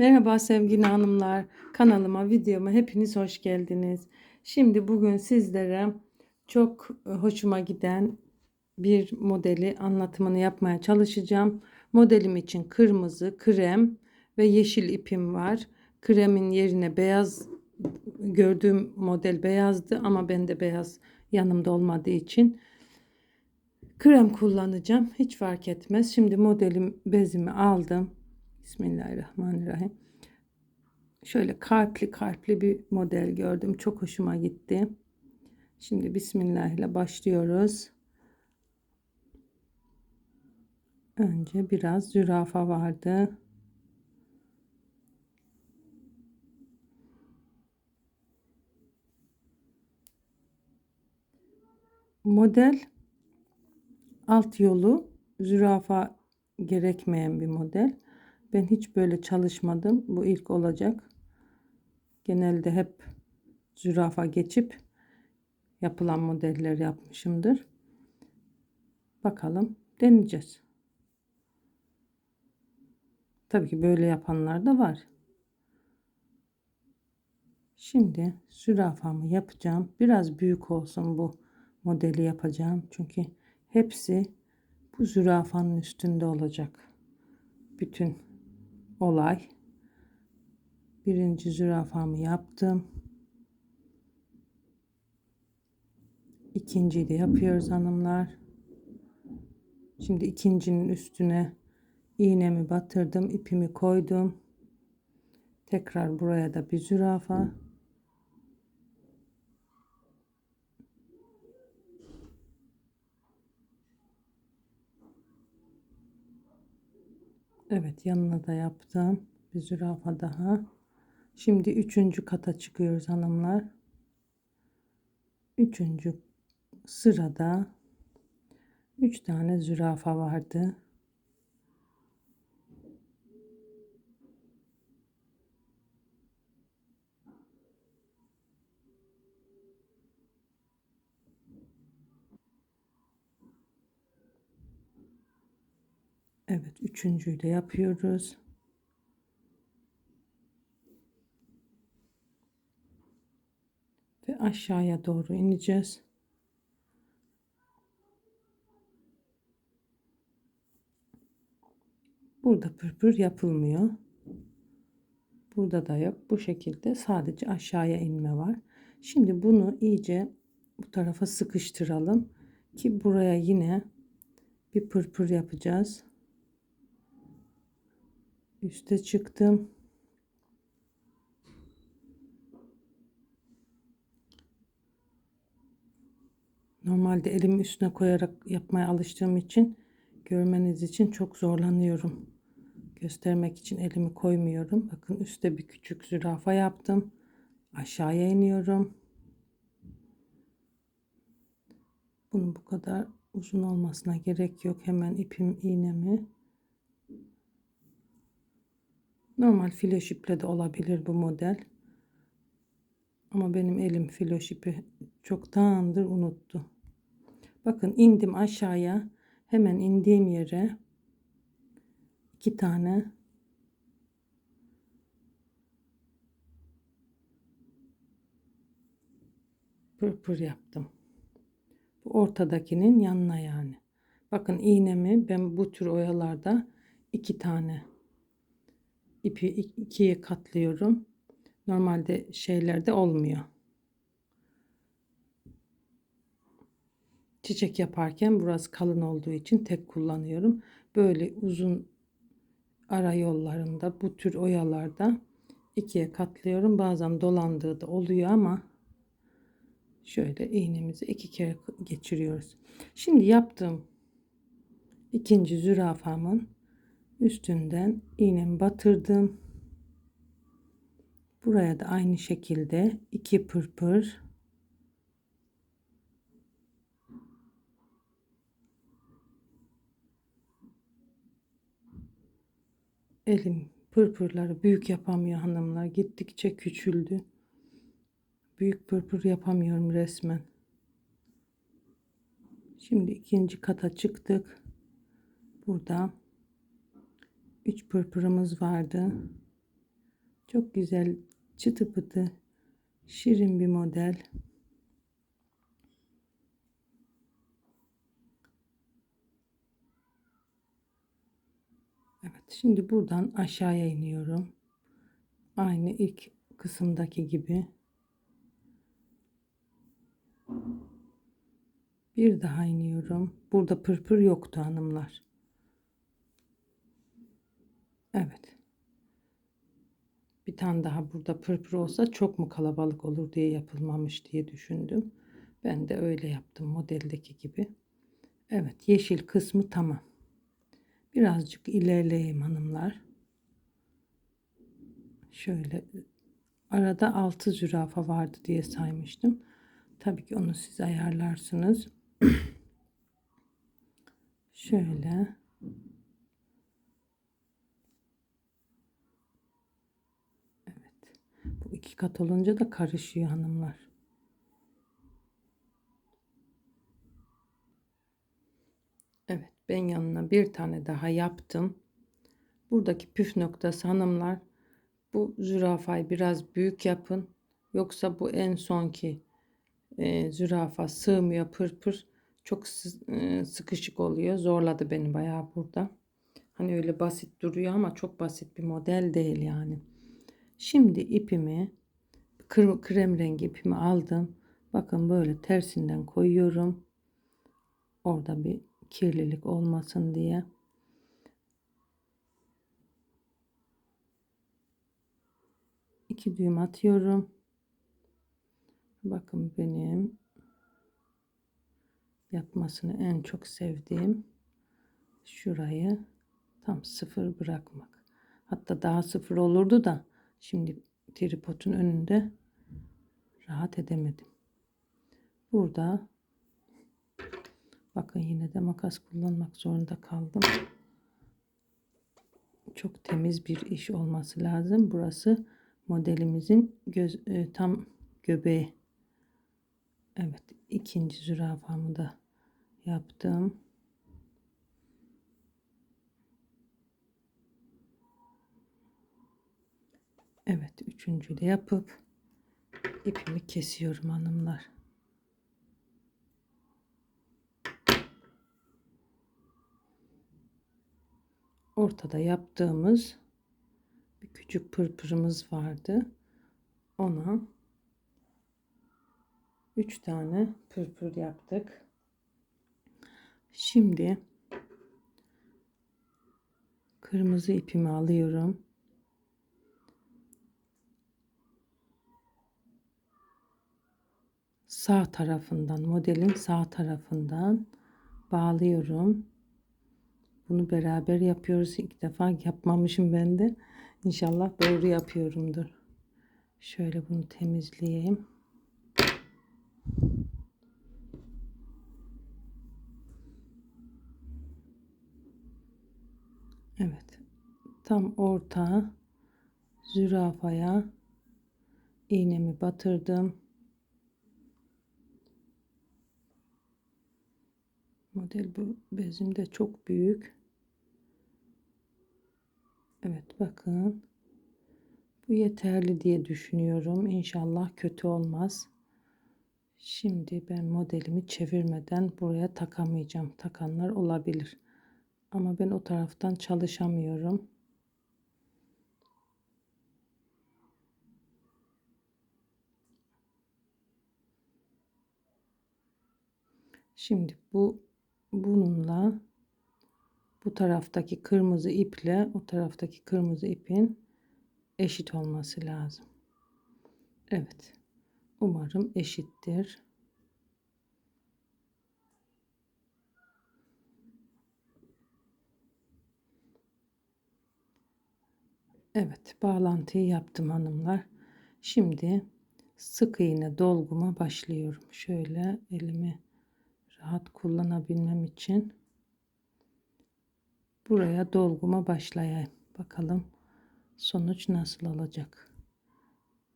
Merhaba sevgili hanımlar. Kanalıma, videoma hepiniz hoş geldiniz. Şimdi bugün sizlere çok e, hoşuma giden bir modeli anlatımını yapmaya çalışacağım. Modelim için kırmızı, krem ve yeşil ipim var. Kremin yerine beyaz gördüğüm model beyazdı ama ben de beyaz yanımda olmadığı için krem kullanacağım. Hiç fark etmez. Şimdi modelim bezimi aldım. Bismillahirrahmanirrahim. Şöyle kalpli kalpli bir model gördüm. Çok hoşuma gitti. Şimdi Bismillah ile başlıyoruz. Önce biraz zürafa vardı. Model alt yolu zürafa gerekmeyen bir model. Ben hiç böyle çalışmadım. Bu ilk olacak. Genelde hep zürafa geçip yapılan modeller yapmışımdır. Bakalım deneyeceğiz. Tabii ki böyle yapanlar da var. Şimdi zürafamı yapacağım. Biraz büyük olsun bu modeli yapacağım. Çünkü hepsi bu zürafanın üstünde olacak. Bütün olay. Birinci zürafamı yaptım. İkinciyi de yapıyoruz hanımlar. Şimdi ikincinin üstüne iğnemi batırdım, ipimi koydum. Tekrar buraya da bir zürafa. Evet yanına da yaptım. Bir zürafa daha. Şimdi üçüncü kata çıkıyoruz hanımlar. Üçüncü sırada üç tane zürafa vardı. Evet üçüncüyü de yapıyoruz. Ve aşağıya doğru ineceğiz. Burada pırpır yapılmıyor. Burada da yok. Bu şekilde sadece aşağıya inme var. Şimdi bunu iyice bu tarafa sıkıştıralım ki buraya yine bir pırpır yapacağız. Üste çıktım. Normalde elimi üstüne koyarak yapmaya alıştığım için görmeniz için çok zorlanıyorum. Göstermek için elimi koymuyorum. Bakın üstte bir küçük zürafa yaptım. Aşağıya iniyorum. Bunun bu kadar uzun olmasına gerek yok. Hemen ipim iğnemi Normal filoş iple de olabilir bu model. Ama benim elim filoş ipi çoktandır unuttu. Bakın indim aşağıya. Hemen indiğim yere iki tane pırpır yaptım. Bu ortadakinin yanına yani. Bakın iğnemi ben bu tür oyalarda iki tane ipi ikiye katlıyorum. Normalde şeylerde olmuyor. Çiçek yaparken burası kalın olduğu için tek kullanıyorum. Böyle uzun ara yollarında bu tür oyalarda ikiye katlıyorum. Bazen dolandığı da oluyor ama şöyle iğnemizi iki kere geçiriyoruz. Şimdi yaptığım ikinci zürafamın üstünden iğnemi batırdım. Buraya da aynı şekilde iki pırpır elim pırpırları büyük yapamıyor hanımlar. Gittikçe küçüldü. Büyük pırpır yapamıyorum resmen. Şimdi ikinci kata çıktık. Burada 3 pırpırımız vardı. Çok güzel çıtı pıtı şirin bir model. Evet şimdi buradan aşağıya iniyorum. Aynı ilk kısımdaki gibi. Bir daha iniyorum. Burada pırpır yoktu hanımlar. Evet. Bir tane daha burada pırpır olsa çok mu kalabalık olur diye yapılmamış diye düşündüm. Ben de öyle yaptım modeldeki gibi. Evet yeşil kısmı tamam. Birazcık ilerleyeyim hanımlar. Şöyle arada 6 zürafa vardı diye saymıştım. Tabii ki onu siz ayarlarsınız. Şöyle Evet. Bu iki kat olunca da karışıyor hanımlar. Evet, ben yanına bir tane daha yaptım. Buradaki püf noktası hanımlar bu zürafayı biraz büyük yapın. Yoksa bu en sonki e, zürafa sığmıyor pırpır. Çok e, sıkışık oluyor. Zorladı beni bayağı burada. Hani öyle basit duruyor ama çok basit bir model değil yani. Şimdi ipimi krem rengi ipimi aldım. Bakın böyle tersinden koyuyorum. Orada bir kirlilik olmasın diye. iki düğüm atıyorum. Bakın benim yapmasını en çok sevdiğim şurayı tam sıfır bırakmak. Hatta daha sıfır olurdu da şimdi tripodun önünde rahat edemedim. Burada bakın yine de makas kullanmak zorunda kaldım. Çok temiz bir iş olması lazım. Burası modelimizin göz, e, tam göbeği. Evet ikinci zürafamı da yaptım. Evet üçüncü de yapıp ipimi kesiyorum hanımlar. Ortada yaptığımız bir küçük pırpırımız vardı. Ona 3 tane pırpır yaptık. Şimdi kırmızı ipimi alıyorum. Sağ tarafından modelin sağ tarafından bağlıyorum. Bunu beraber yapıyoruz. İlk defa yapmamışım ben de. İnşallah doğru yapıyorumdur. Şöyle bunu temizleyeyim. Evet. Tam orta zürafaya iğnemi batırdım. Model bu bezim de çok büyük. Evet bakın. Bu yeterli diye düşünüyorum. İnşallah kötü olmaz. Şimdi ben modelimi çevirmeden buraya takamayacağım. Takanlar olabilir. Ama ben o taraftan çalışamıyorum. Şimdi bu bununla bu taraftaki kırmızı iple o taraftaki kırmızı ipin eşit olması lazım. Evet. Umarım eşittir. Evet, bağlantıyı yaptım hanımlar. Şimdi sık iğne dolguma başlıyorum. Şöyle elimi rahat kullanabilmem için buraya dolguma başlayayım. Bakalım sonuç nasıl olacak.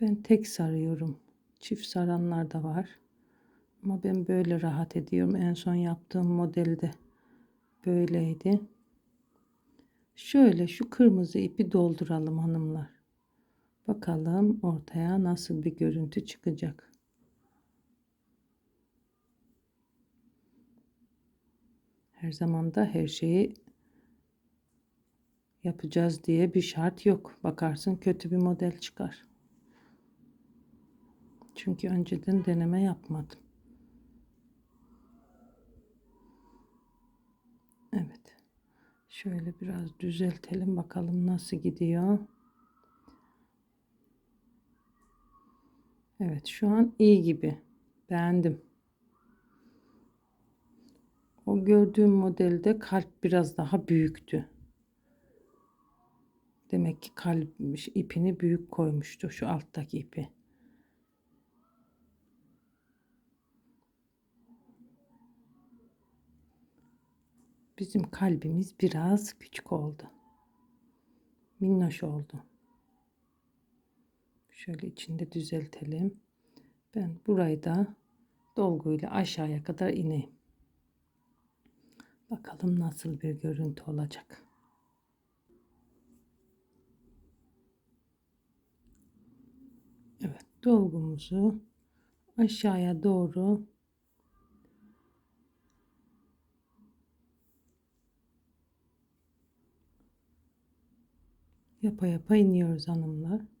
Ben tek sarıyorum. Çift saranlar da var. Ama ben böyle rahat ediyorum. En son yaptığım modelde böyleydi. Şöyle şu kırmızı ipi dolduralım hanımlar. Bakalım ortaya nasıl bir görüntü çıkacak. Her zaman da her şeyi yapacağız diye bir şart yok. Bakarsın kötü bir model çıkar. Çünkü önceden deneme yapmadım. Evet. Şöyle biraz düzeltelim bakalım nasıl gidiyor. Evet şu an iyi gibi. Beğendim. Gördüğüm modelde kalp biraz daha büyüktü. Demek ki kalp ipini büyük koymuştu şu alttaki ipi. Bizim kalbimiz biraz küçük oldu. Minnoş oldu. Şöyle içinde düzeltelim. Ben burayı da dolguyla aşağıya kadar ineyim. Bakalım nasıl bir görüntü olacak. Evet dolgumuzu aşağıya doğru yapa yapa iniyoruz hanımlar.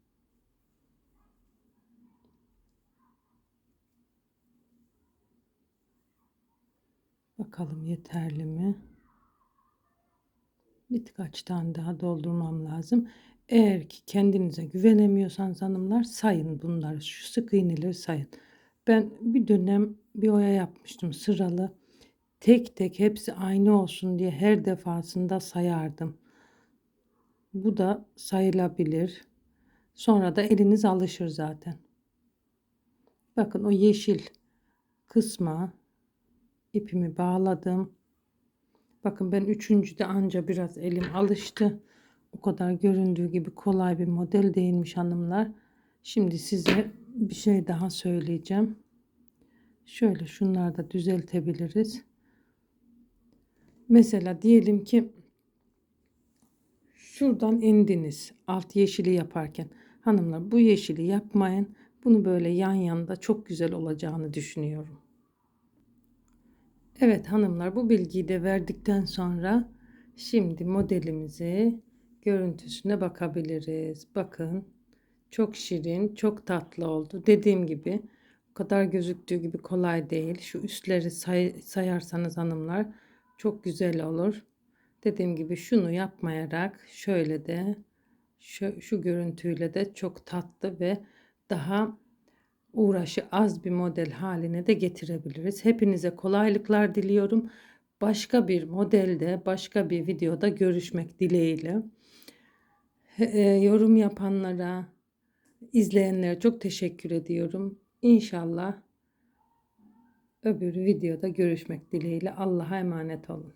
Bakalım yeterli mi? Birkaç tane daha doldurmam lazım. Eğer ki kendinize güvenemiyorsanız hanımlar sayın bunları. Şu sık iğneleri sayın. Ben bir dönem bir oya yapmıştım sıralı. Tek tek hepsi aynı olsun diye her defasında sayardım. Bu da sayılabilir. Sonra da eliniz alışır zaten. Bakın o yeşil kısma ipimi bağladım. Bakın ben üçüncüde anca biraz elim alıştı. O kadar göründüğü gibi kolay bir model değilmiş hanımlar. Şimdi size bir şey daha söyleyeceğim. Şöyle şunları da düzeltebiliriz. Mesela diyelim ki şuradan indiniz alt yeşili yaparken. Hanımlar bu yeşili yapmayın. Bunu böyle yan yanda çok güzel olacağını düşünüyorum. Evet hanımlar bu bilgiyi de verdikten sonra şimdi modelimizi görüntüsüne bakabiliriz. Bakın çok şirin, çok tatlı oldu. Dediğim gibi o kadar gözüktüğü gibi kolay değil. Şu üstleri say sayarsanız hanımlar çok güzel olur. Dediğim gibi şunu yapmayarak şöyle de şu, şu görüntüyle de çok tatlı ve daha uğraşı az bir model haline de getirebiliriz. Hepinize kolaylıklar diliyorum. Başka bir modelde, başka bir videoda görüşmek dileğiyle. E, yorum yapanlara, izleyenlere çok teşekkür ediyorum. İnşallah öbür videoda görüşmek dileğiyle. Allah'a emanet olun.